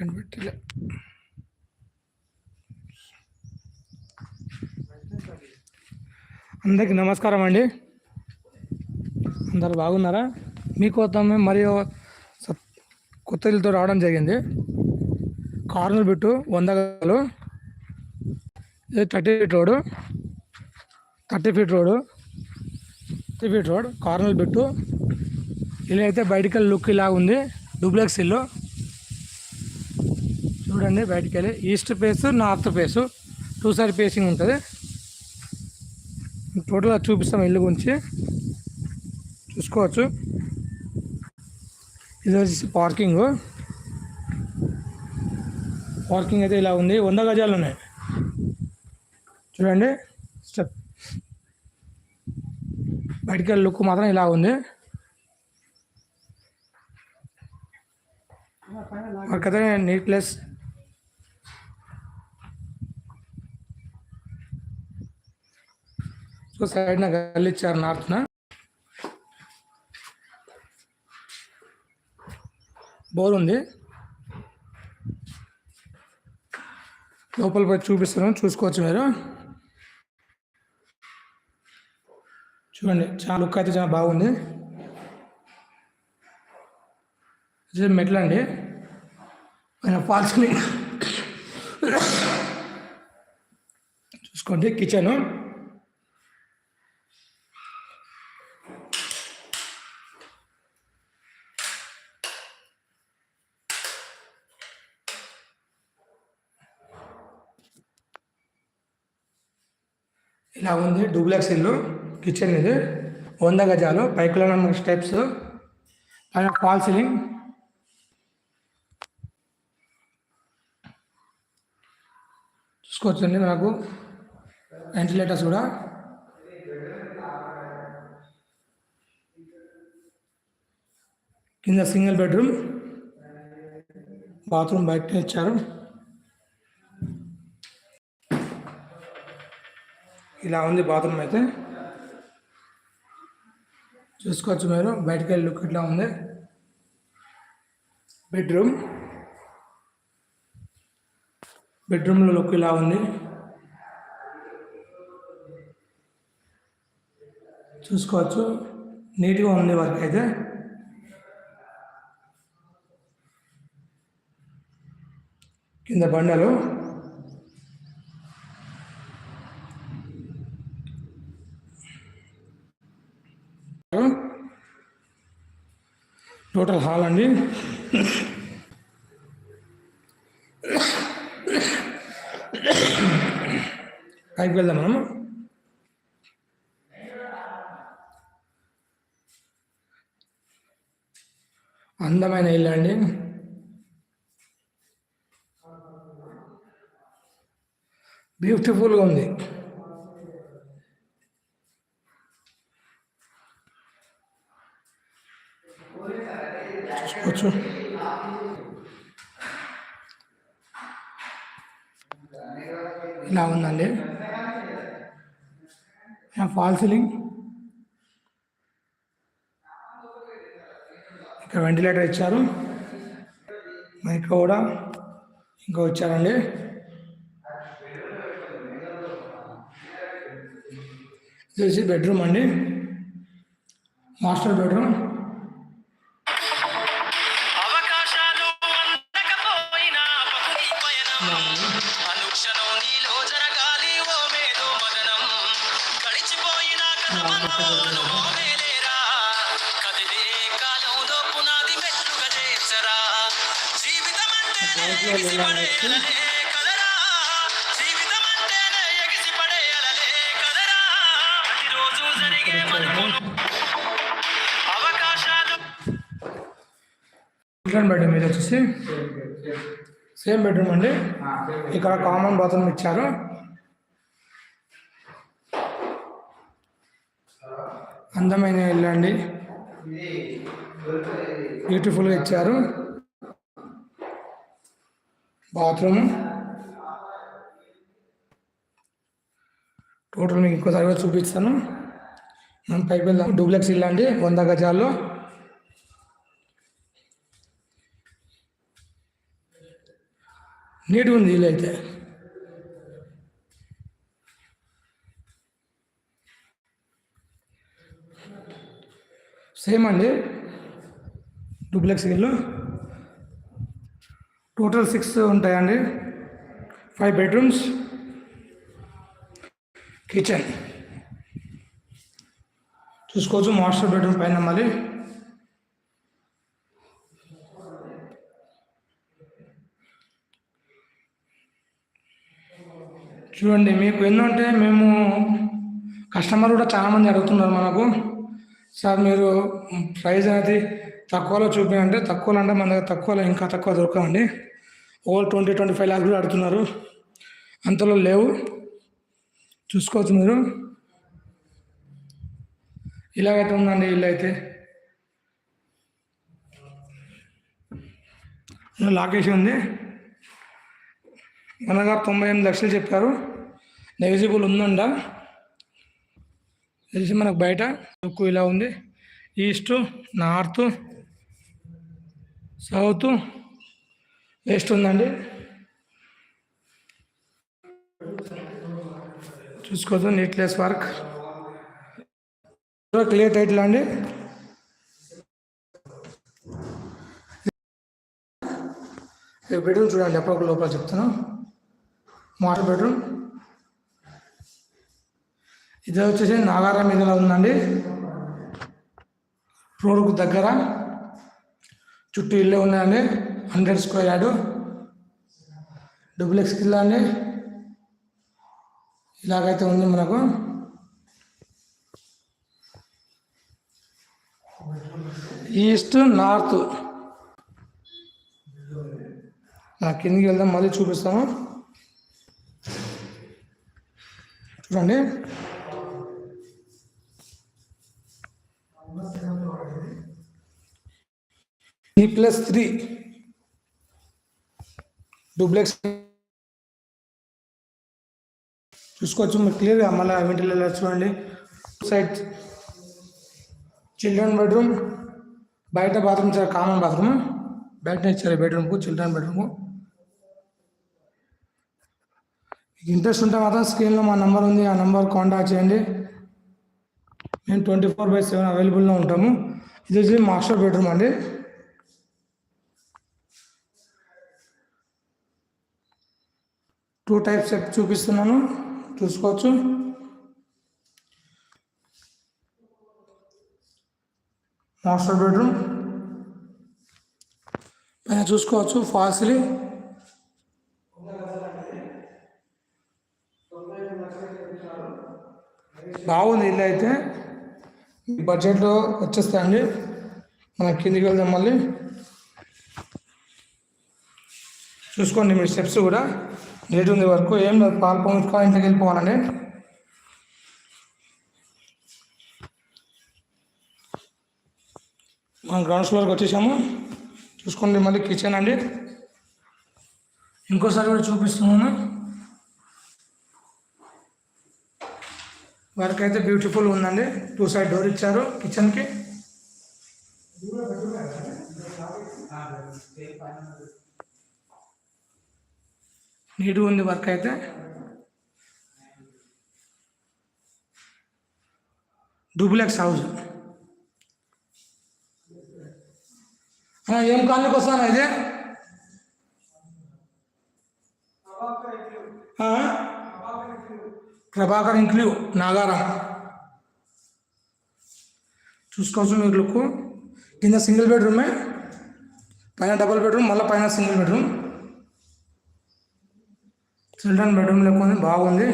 కనిపెట్టలే అందరికీ నమస్కారం అండి. అందరు బాగున్నారా? మీకోసం మరియు సత్- కొత్త ఇల్లుతో రావడం జరిగింది. కార్నర్ బిట్టు వంద గలు ఇది thirty feet road thirty feet road thirty feet road corner bit. ఇల్లు అయితే బయటికి వెళ్ళి లుక్ ఇలా ఉంది డూప్లెక్స్ ఇల్లు. చూడండి బయటికి వెళ్ళి east face north face two side facing ఉంటుంది. టోటల్గా చూపిస్తాం ఇల్లు గురించి. చూసుకోవచ్చు. ఇది వచ్చేసి పార్కింగ్. పార్కింగ్ అయితే ఇలా ఉంది. వంద గజాలు ఉన్నాయి. చూడండి స్టెప్. బయటికి లుక్ మాత్రం ఇలా ఉంది. మనకైతే నీట్ ప్లేస్ సో సైడ్న గల్లి నార్త్న. బోర్ ఉంది. లోపల పోయి చూపిస్తున్నాను చూసుకోవచ్చు మీరు. చూడండి చాలా లుక్ అయితే చాలా బాగుంది. ఇది మెట్లండి పైన ఫాల్స్ చూసుకోండి కిచెను. ఇలా ఉంది డూప్లెక్స్ ఇల్లు కిచెన్ ఇది. వంద గజాలు పైకులో స్టెప్స్. పైన ఫాల్ సీలింగ్. చూసుకోవచ్చండి మనకు. వెంటిలేటర్స్ కూడా. కింద సింగిల్ బెడ్రూమ్ బాత్రూమ్ బయట ఇచ్చారు. ఇలా ఉంది బాత్రూమ్ అయితే. చూసుకోవచ్చు మీరు బయటకు వెళ్ళి లుక్ ఇట్లా ఉంది. బెడ్రూమ్. బెడ్రూమ్లో లుక్ ఇలా ఉంది. చూసుకోవచ్చు నీట్గా ఉంది వర్క్ అయితే. కింద బండలు. టోటల్ హాల్ అండి. పైకి వెళ్దాం మనం. అందమైన ఇల్లు అండి. బ్యూటిఫుల్గా ఉంది చూసుకోవచ్చు ఇలా ఉందండి. Fall ceiling. ఇక్కడ వెంటిలేటర్ ఇచ్చారు. మైక్ కూడా ఇంకో వచ్చారండి ఇది వచ్చి బెడ్రూమ్ అండి. Master bedroom. చిల్డ్రన్ బెడ్రూమ్ ఇది వచ్చేసి సేమ్ బెడ్రూమ్ అండి. ఇక్కడ కామన్ బాత్రూమ్ ఇచ్చారు. అందమైన ఇల్లు అండి. బ్యూటిఫుల్గా ఇచ్చారు. బాత్రూమ్ టోటల్ మీకు ఇంకోసారి కూడా చూపిస్తాను. మనం పైకి వెళ్దాం. డూప్లెక్స్ ఇల్లు అండి వంద గజాల్లో. నీట్గా ఉంది ఇల్లు అయితే. సేమ్ అండి. డూప్లెక్స్ ఇల్లు. టోటల్ సిక్స్ ఉంటాయండి. Five bedrooms. కిచెన్. చూసుకోవచ్చు మాస్టర్ బెడ్రూమ్ పైన మళ్ళీ. చూడండి మీకు ఏంటంటే మేము కస్టమర్ కూడా చాలామంది అడుగుతున్నారు మనకు. సార్ మీరు ప్రైస్ అనేది తక్కువలో చూపించంటే తక్కువలో అంటే మన దగ్గర తక్కువలో ఇంకా తక్కువ దొరకవండి. Over twenty twenty five lakhs కూడా అడుగుతున్నారు. అంతలో లేవు. చూసుకోవచ్చు మీరు. ఇలాగైతే ఉందండి ఇల్లు అయితే. లాకేషన్ ఉంది. మనగా తొంభై ఎనిమిది లక్షలు చెప్పారు. నెగిజిబుల్ ఉందండా తెలిసి మనకు బయట లుక్ ఇలా ఉంది. ఈస్ట్ నార్త్ సౌత్ వెస్ట్ ఉందండి. చూసుకోవచ్చు నీట్లెస్ వర్క్. క్లియర్ టైటిల్ అండి? బెడ్రూమ్ చూడండి ఎప్పటికి లోపల చెప్తాను మాస్టర్ బెడ్రూమ్. ఇది వచ్చేసి నాగారం మీదలో ఉందండి. రోడ్కు దగ్గర చుట్టూ ఇల్లే ఉన్నాయండి. Hundred square yard. డూప్లెక్స్ కిల్లా అండి. ఇలాగైతే ఉంది మనకు. East north. నా కిందికి వెళ్దాం మళ్ళీ చూపిస్తాను చూడండి. ఈ ప్లస్ త్రీ డూప్లెక్స్ చూసుకోవచ్చు మీరు క్లియర్గా మళ్ళీ వెంటిలో చూడండి. సైడ్ చిల్డ్రన్ బెడ్రూమ్ బయట బాత్రూమ్ సార్ కామన్ బాత్రూమ్ బయట ఇచ్చారు బెడ్రూమ్కు చిల్డ్రన్ బెడ్రూమ్కు మీకు ఇంట్రెస్ట్ ఉంటే మాత్రం స్క్రీన్లో మా నెంబర్ ఉంది. ఆ నెంబర్ కాంటాక్ట్ చేయండి. మేము ట్వంటీ ఫోర్ బై సెవెన్ అవైలబుల్లో ఉంటాము. ఇది వచ్చి మాస్టర్ బెడ్రూమ్ అండి. టూ టైప్స్ చూపిస్తున్నాను. చూసుకోవచ్చు. Master bedroom. పైన చూసుకోవచ్చు ఫాల్స్లీ బాగుంది ఇల్లు అయితే. బడ్జెట్లో వచ్చేస్తాయండి. మనం కిందికి వెళ్దాం మళ్ళీ. చూసుకోండి మీ స్టెప్స్ కూడా. లేట్ ఉంది వరకు. ఏం లేదు పాలు పొంగుకొని ఇంటికి వెళ్ళిపోవాలండి. మనం గ్రౌండ్ ఫ్లోర్కి వచ్చేసాము. చూసుకోండి మళ్ళీ కిచెన్ అండి. ఇంకోసారి కూడా చూపిస్తున్నాను. వర్క్ అయితే బ్యూటిఫుల్ ఉందండి. టూ సైడ్ డోర్ ఇచ్చారు కిచెన్కి నీట్గా ఉంది వర్క్ అయితే. Duplex house. ఏం కాలనీకి వస్తాను ఇది? ప్రభాకర్ ఇంక్లూ నాగారం. చూసుకోవచ్చు మీరు లుక్. కింద సింగిల్ బెడ్రూమే పైన డబుల్ బెడ్రూమ్ మళ్ళీ పైన సింగిల్ బెడ్రూమ్. చిల్డ్రన్ బెడ్రూమ్ లెక్క ఉంది బాగుంది.